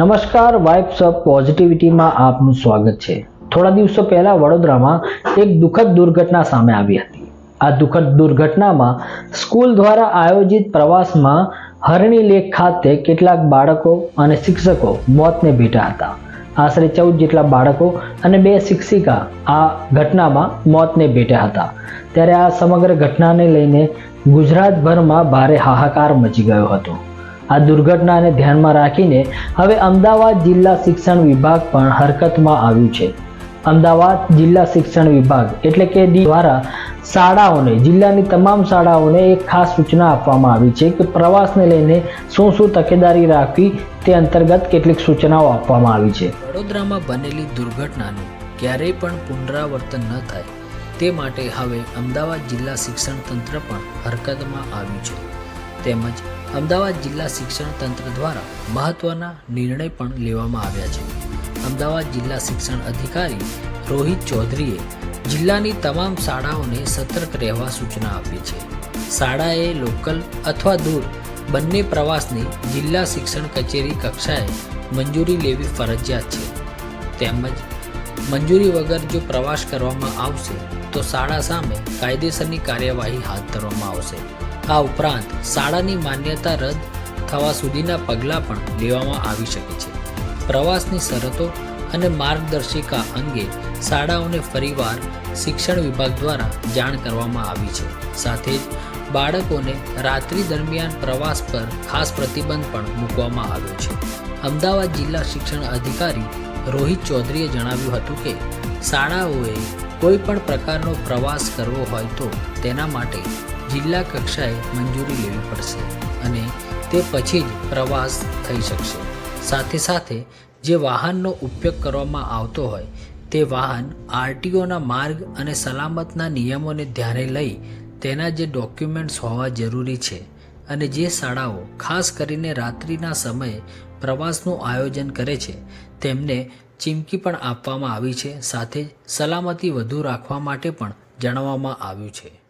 નમસ્કાર vibes of પોઝિટિવિટીમાં આપનું સ્વાગત છે. થોડા દિવસો પહેલા વડોદરામાં એક દુઃખદ દુર્ઘટના સામે આવી હતી. આ દુઃખદ દુર્ઘટનામાં સ્કૂલ દ્વારા આયોજિત પ્રવાસમાં હરણી લેક ખાતે કેટલાક બાળકો અને શિક્ષકો મોતને ભેટા હતા. આશરે ચૌદ જેટલા બાળકો અને બે શિક્ષિકા આ ઘટનામાં મોતને ભેટ્યા હતા. ત્યારે આ સમગ્ર ઘટનાને લઈને ગુજરાતભરમાં ભારે હાહાકાર મચી ગયો હતો. આ દુર્ઘટનાને ધ્યાનમાં રાખીને હવે અમદાવાદ જિલ્લા શિક્ષણ વિભાગ પણ હરકતમાં આવ્યું છે. અમદાવાદ જિલ્લા શિક્ષણ વિભાગ એટલે કે દ્વારા શાળાઓને, જિલ્લાની તમામ શાળાઓને એક ખાસ સૂચના આપવામાં આવી છે કે પ્રવાસને લઈને શું શું તકેદારી રાખવી તે અંતર્ગત કેટલીક સૂચનાઓ આપવામાં આવી છે. વડોદરામાં બનેલી દુર્ઘટનાનું ક્યારેય પણ પુનરાવર્તન ન થાય તે માટે હવે અમદાવાદ જિલ્લા શિક્ષણ તંત્ર પણ હરકતમાં આવ્યું છે. તેમજ અમદાવાદ જિલ્લા શિક્ષણ તંત્ર દ્વારા મહત્વના નિર્ણય પણ લેવામાં આવ્યા છે. અમદાવાદ જિલ્લા શિક્ષણ અધિકારી રોહિત ચૌધરીએ જિલ્લાની તમામ શાળાઓને સતર્ક રહેવા સૂચના આપી છે. શાળાએ લોકલ અથવા દૂર બંને પ્રવાસની જિલ્લા શિક્ષણ કચેરી કક્ષાએ મંજૂરી લેવી ફરજિયાત છે. તેમજ મંજૂરી વગર જો પ્રવાસ કરવામાં આવશે તો શાળા સામે કાયદેસરની કાર્યવાહી હાથ ધરવામાં આવશે. આ ઉપરાંત શાળાની માન્યતા રદ થવા સુધીના પગલાં પણ લેવામાં આવી શકે છે. પ્રવાસની શરતો અને માર્ગદર્શિકા અંગે શાળાઓને ફરીવાર શિક્ષણ વિભાગ દ્વારા જાણ કરવામાં આવી છે. સાથે જ બાળકોને રાત્રિ દરમિયાન પ્રવાસ પર ખાસ પ્રતિબંધ પણ મૂકવામાં આવ્યો છે. અમદાવાદ જિલ્લા શિક્ષણ અધિકારી રોહિત ચૌધરીએ જણાવ્યું હતું કે, શાળાઓએ કોઈ પણ પ્રકારનો પ્રવાસ કરવો હોય તો તેના માટે જિલ્લા કક્ષાએ મંજૂરી લેવી પડશે અને તે પછી જ પ્રવાસ થઈ શકશે. સાથે સાથે જે વાહનનો ઉપયોગ કરવામાં આવતો હોય, તે વાહન આરટીઓના માર્ગ અને સલામતના નિયમોને ધ્યાને લઈ તેના જે ડોક્યુમેન્ટ્સ હોવા જરૂરી છે અને જે શાળાઓ, ખાસ કરીને રાત્રિના સમયે પ્રવાસનું આયોજન કરે છે, તેમને ચીમકી પણ આપવામાં આવી છે. સાથે સલામતી વધુ રાખવા માટે પણ જણાવવામાં આવ્યું છે.